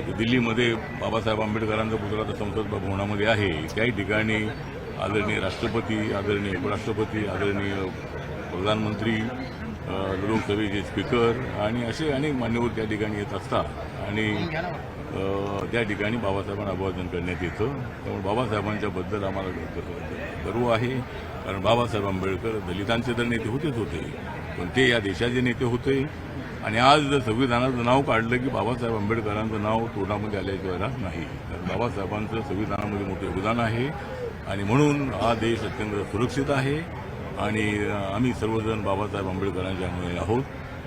म्हणजे दिल्लीमध्ये बाबासाहेब आंबेडकरांचा पुतळा आता संसद भवनामध्ये आहे. त्याही ठिकाणी आदरणीय राष्ट्रपती आदरणीय उपराष्ट्रपती आदरणीय प्रधानमंत्री लोकसभेचे स्पीकर आणि असे अनेक मान्यवर त्या ठिकाणी येत असतात. आणि त्या ठिकाणी बाबासाहेबांना अभिवादन करण्यात येतं. त्यामुळे बाबासाहेबांच्या बद्दल आम्हाला गर्व आहे. कारण बाबासाहेब आंबेडकर दलितांचे तर नेते होतेच होते. पण ते या देशाचे नेते होते. आणि आज जर संविधानाचं नाव काढलं की बाबासाहेब आंबेडकरांचं नाव तोंडामध्ये आल्याशिवाय राहत नाही. कारण बाबासाहेबांचं संविधानामध्ये मोठं योगदान आहे. आणि म्हणून हा देश अत्यंत सुरक्षित आहे. आणि आम्ही सर्वजण बाबासाहेब आंबेडकरांच्या आहोत.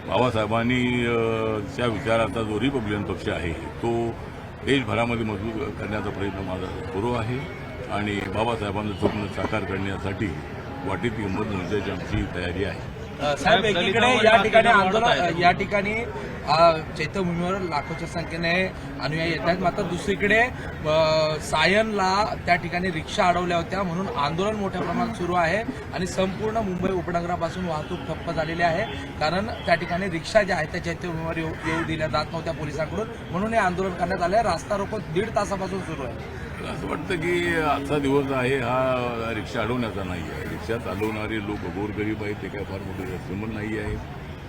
बाबासाहेबांनी च्या विचाराचा जो रिपब्लिकन पक्ष आहे तो देशभरामध्ये मजबूत करण्याचा प्रयत्न माझा सुरू आहे. आणि बाबासाहेबांचं स्वप्न साकार करण्यासाठी वाटेत किंमत मोर्चाची आमची तयारी आहे. साहेब एकीकडे या ठिकाणी आंदोलन या ठिकाणी चैत्यभूमीवर लाखोच्या संख्येने अनुयायी येत आहेत. मात्र दुसरीकडे सायनला त्या ठिकाणी रिक्षा अडवल्या होत्या म्हणून आंदोलन मोठ्या प्रमाणात सुरू आहे आणि संपूर्ण मुंबई उपनगरापासून वाहतूक ठप्प झालेली आहे. कारण त्या ठिकाणी रिक्षा ज्या आहेत त्या चैत्यभूमीवर येऊ येऊ दिल्या जात नव्हत्या पोलिसांकडून. म्हणून हे आंदोलन करण्यात आलं आहे रास्ता रोको दीड तासापासून सुरू आहे. असं वाटतं की आजचा दिवस आहे हा रिक्षा अडवण्याचा नाही आहे. रिक्षा चालवणारे लोक गोरगरीब आहेत ते काय फार मोठे श्रीमंत नाही आहे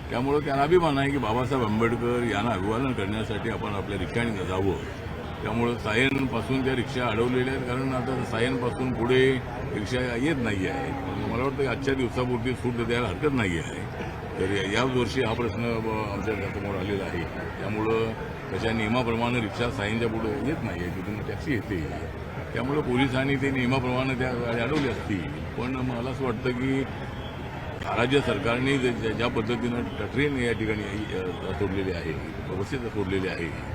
त्यामुळं त्यांना अभिमान आहे की बाबासाहेब आंबेडकर यांना अभिवादन करण्यासाठी आपण आपल्या रिक्षाने जावं. त्यामुळं सायनपासून त्या रिक्षा अडवलेल्या आहेत कारण आता सायनपासून पुढे रिक्षा येत नाही आहे मला वाटतं की आजच्या दिवसापुरती सूट द्यायला हरकत नाही आहे तर याच वर्षी हा प्रश्न ब- आमच्यासमोर आलेला आहे. त्यामुळं त्याच्या नियमाप्रमाणे रिक्षा साईंच्या पुढे येत नाही आहे. तिथून टॅक्सी येते. त्यामुळं पोलिसांनी ते नियमाप्रमाणे त्या गाडी अडवली असतील. पण मला असं वाटतं की राज्य सरकारने ज्या ज्या पद्धतीनं ट्रेन या ठिकाणी सोडलेली आहे व्यवस्थित सोडलेली आहे